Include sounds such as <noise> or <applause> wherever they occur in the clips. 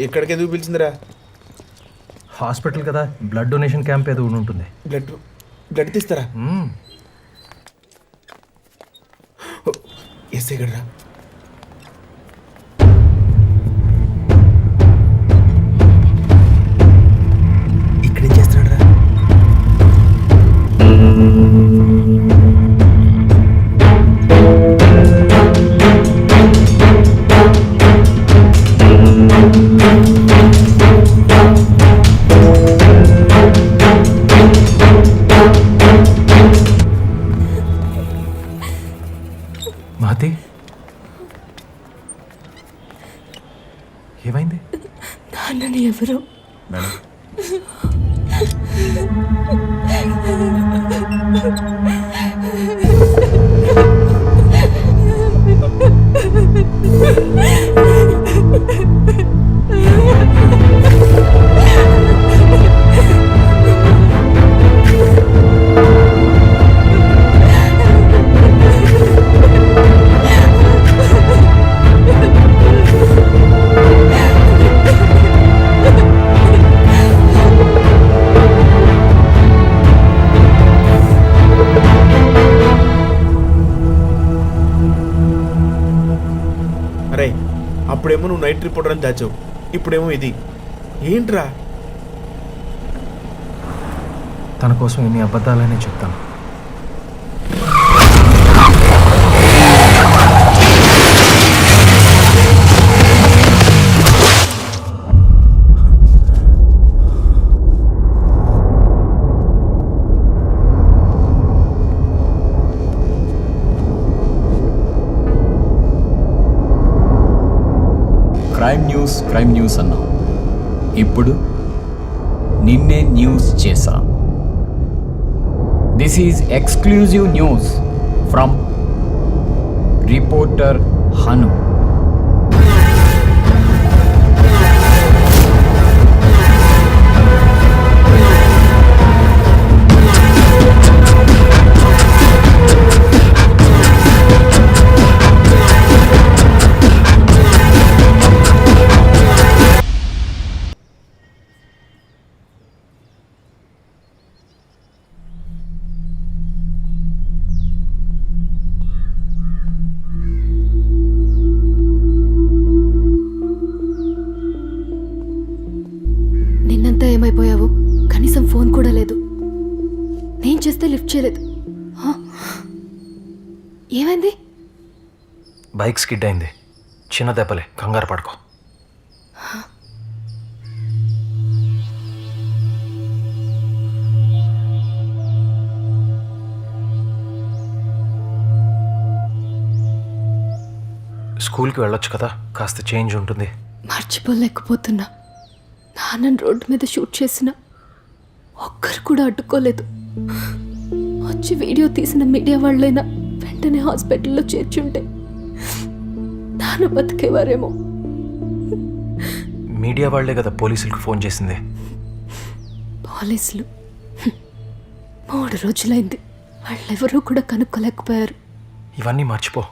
ఇక్కడికి ఎందుకు పిలిచిందిరా? హాస్పిటల్ కదా బ్లడ్ డొనేషన్ క్యాంప్ ఏదో ఉంటుంది. బ్లడ్ బ్లడ్ తీస్తారా? మ్మ్. ఎస్ గడరా. ఏమైంది? నాన్నని ఎవరు? మేడం. <laughs> అప్పుడేమో నువ్వు నైట్ రిపోర్టర్ అని దాచావు. ఇప్పుడేమో ఇది. ఏంట్రా? తన కోసం ఎన్ని అబద్ధాలనే చెప్తాను. న్యూస్ క్రైమ్ న్యూస్ అన్నాం ఇప్పుడు నిన్నే న్యూస్ చేసా this is exclusive news from reporter Hanu చేయలేదు? ఏమైంది? బైక్ స్కిడ్ అయింది. చిన్న దెబ్బలే. కంగారు పడుకో. స్కూల్కి వెళ్ళొచ్చు కదా. కాస్త చేంజ్ ఉంటుంది. మర్చిపోలేకపోతున్నా. నాన్నని రోడ్డు మీద షూట్ చేసిన. ఒక్కరు కూడా అడ్డుకోలేదు. వచ్చి వీడియో తీసిన మీడియా వాళ్ళైనా వెంటనే హాస్పిటల్లో చేర్చుంటే నాన్న బతికేవారేమో. మీడియా వాళ్ళే కదా పోలీసులకు ఫోన్ చేసింది. పోలీసులు. మూడు రోజులైంది. వాళ్ళెవరూ కూడా కనుక్కోలేకపోయారు. ఇవన్నీ మర్చిపో.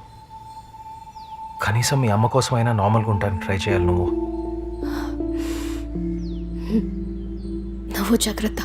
కనీసం మీ అమ్మ కోసమైనా నార్మల్గా ఉంటాను ట్రై చేయాలి నువ్వు. నువ్వు జాగ్రత్త.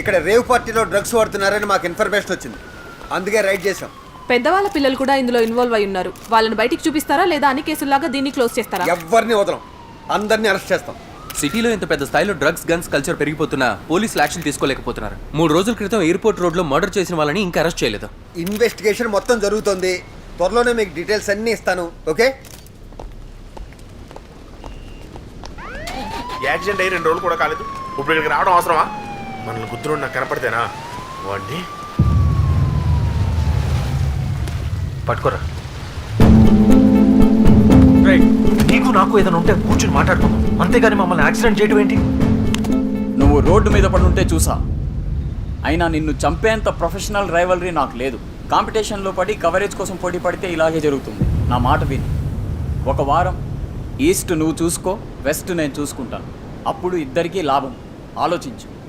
ఇక్కడ రేవ్ పార్టీలో డ్రగ్స్ వాడుతున్నారని మాకు ఇన్ఫర్మేషన్ వచ్చింది. అందుకే రైడ్ చేసాం పెద్దవాళ్ళ పిల్లలు కూడా ఇందులో ఇన్వాల్వ్ అయి ఉన్నారు. వాళ్ళని బయటికి చూపిస్తారా లేదా అన్ని కేసుల్లాగా దీన్ని క్లోజ్ చేస్తారా? ఎవరిని వదలం. అందరినీ అరెస్ట్ చేస్తాం. సిటీలో ఇంత పెద్ద స్థాయిలో డ్రగ్స్ గన్స్ కల్చర్ పెరిగిపోతున్నా పోలీసులు యాక్షన్ తీసుకోలేకపోతున్నారు. మూడు రోజుల క్రితం ఎయిర్పోర్ట్ రోడ్లో మర్డర్ చేసిన వాళ్ళని ఇంకా అరెస్ట్ చేయలేదు. ఇన్వెస్టిగేషన్ మొత్తం జరుగుతోంది. త్వరలోనే మీకు డీటెయిల్స్ అన్నీ ఇస్తాను. ఓకే? యాక్సిడెంట్ అయ్యి రెండు రోజులు కూడా కాలేదు. ఇప్పుడు ఇక్కడికి రావడం అవసరమా? మనల్ని గుర్తులు నాకు కనపడితేనా? వాడిని? పట్టుకోరా. నీకు నాకు ఏదైనా ఉంటే కూర్చుని మాట్లాడుకుందాం. అంతేగాని మమ్మల్ని యాక్సిడెంట్ చేయడం ఏంటి? నువ్వు రోడ్డు మీద పడుంటే చూసా. అయినా నిన్ను చంపేంత ప్రొఫెషనల్ రైవలరీ నాకు లేదు. కాంపిటీషన్లో పడి కవరేజ్ కోసం పోటీ పడితే ఇలాగే జరుగుతుంది. నా మాట విని. ఒక వారం ఈస్ట్ నువ్వు చూసుకో వెస్ట్ నేను చూసుకుంటాను. అప్పుడు ఇద్దరికీ లాభం. ఆలోచించు.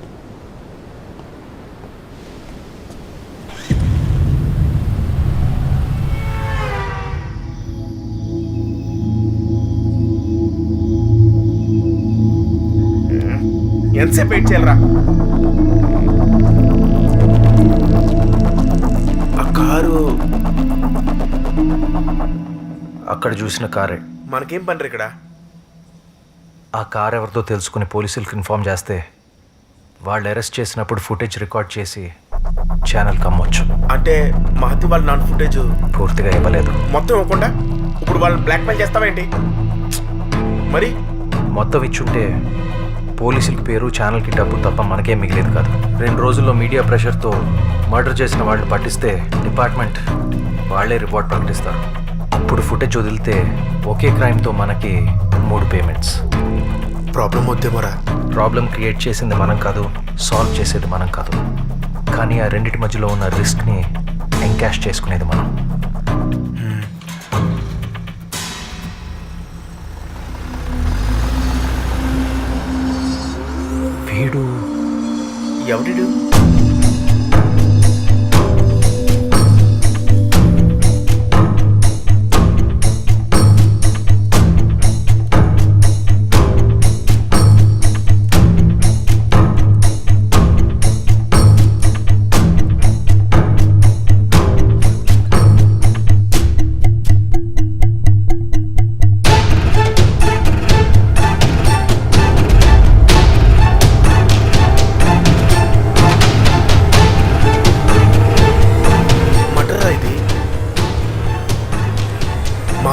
ఎంతసేపు వెయిట్ చేయాలరా? ఆ కారు అక్కడ చూసిన కారే. మనకేం పని ఇక్కడ? ఆ కార్ ఎవరిదో తెలుసుకుని పోలీసులకు ఇన్ఫార్మ్ చేస్తే వాళ్ళు అరెస్ట్ చేసినప్పుడు ఫుటేజ్ రికార్డ్ చేసి ఛానల్కి అమ్మొచ్చు. అంటే మహతి వాళ్ళ నాన్ ఫుటేజ్ పూర్తిగా ఇవ్వలేదు. మొత్తం ఇవ్వకుండా ఇప్పుడు వాళ్ళని బ్లాక్మెయిల్ చేస్తావేంటి మరి? మొత్తం ఇచ్చుంటే పోలీసులకి పేరు ఛానల్కి డబ్బు తప్ప మనకేం మిగిలేదు కాదు. రెండు రోజుల్లో మీడియా ప్రెషర్తో మర్డర్ చేసిన వాళ్ళు పట్టిస్తే డిపార్ట్మెంట్ వాళ్ళే రిపోర్ట్ ప్రకటిస్తారు. అప్పుడు ఫుటేజ్ వదిలితే ఒకే క్రైమ్తో మనకి మూడు పేమెంట్స్ ప్రాబ్లం వద్దేమోరా ప్రాబ్లం క్రియేట్ చేసింది మనం కాదు సాల్వ్ చేసేది మనం కాదు. కానీ ఆ రెండిటి మధ్యలో ఉన్న రిస్క్ని ఎంకాష్ చేసుకునేది మనం. ఎవడిడు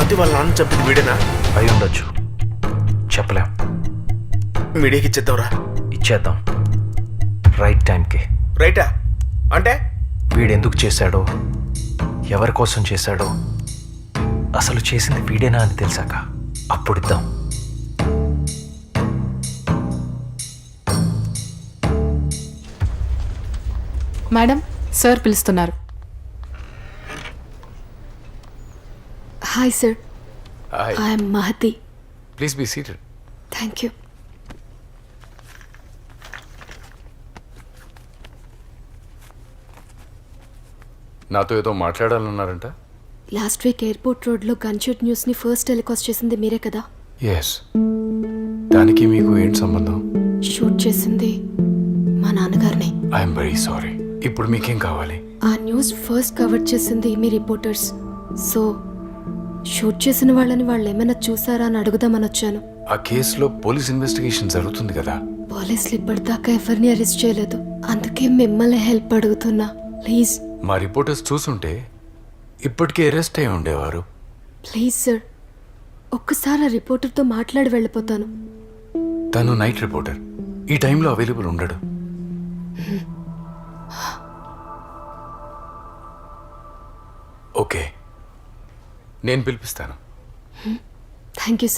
మహతి వాళ్ళ నాన్న చెప్పింది వీడేనా? అయి ఉండొచ్చు. చెప్పలేం. మీడియాకి ఇచ్చేద్దాంరా. ఇచ్చేద్దాం. రైట్ టైంకి. రైటా? అంటే? వీడెందుకు చేశాడో? ఎవరి కోసం చేశాడో? అసలు చేసింది వీడేనా అని తెలిసాక అప్పుడు ఇద్దాం మేడం సార్ పిలుస్తున్నారు. Hi sir I'm Mahathi please be seated thank you నాతో ఏదో మాట్లాడాలన్నారంట? లాస్ట్ వీక్ ఎయిర్పోర్ట్ రోడ్లో గన్షూట్ న్యూస్ని ఫస్ట్ టెలికాస్ట్ చేసింది మీరే కదా? ఎస్ దానికి మీకు ఏంటి సంబంధం? షూట్ చేసింది మా నాన్నగారిని. ఐఎమ్ వెరీ సారీ ఇప్పుడు మీకేం కావాలి? ఆ న్యూస్ ఫస్ట్ కవర్ చేసింది మీ రిపోర్టర్స్ సో షూట్ చేసిన వాళ్ళని వాళ్ళు ఏమైనా చూసారా అని అడుగుదామని వచ్చాను. ఆ కేసులో పోలీస్ ఇన్వెస్టిగేషన్ జరుగుతుంది కదా? పోలీసులు ఇప్పటిదాకా ఎవరిని అరెస్ట్ చేయలేదు. అందుకే మిమ్మల్ని హెల్ప్ అడుగుతున్నా. ప్లీజ్. మా రిపోర్టర్స్ చూసుంటే ఇప్పటికే అరెస్ట్ అయి ఉండేవారు. Please sir. ఒక్కసారి ఆ రిపోర్టర్తో మాట్లాడి వెళ్ళిపోతాను. తను నైట్ రిపోర్టర్. ఈ టైంలో అవైలబుల్ ఉండడు. ఓకే. నేను పిలిపిస్తాను. Thank you sir.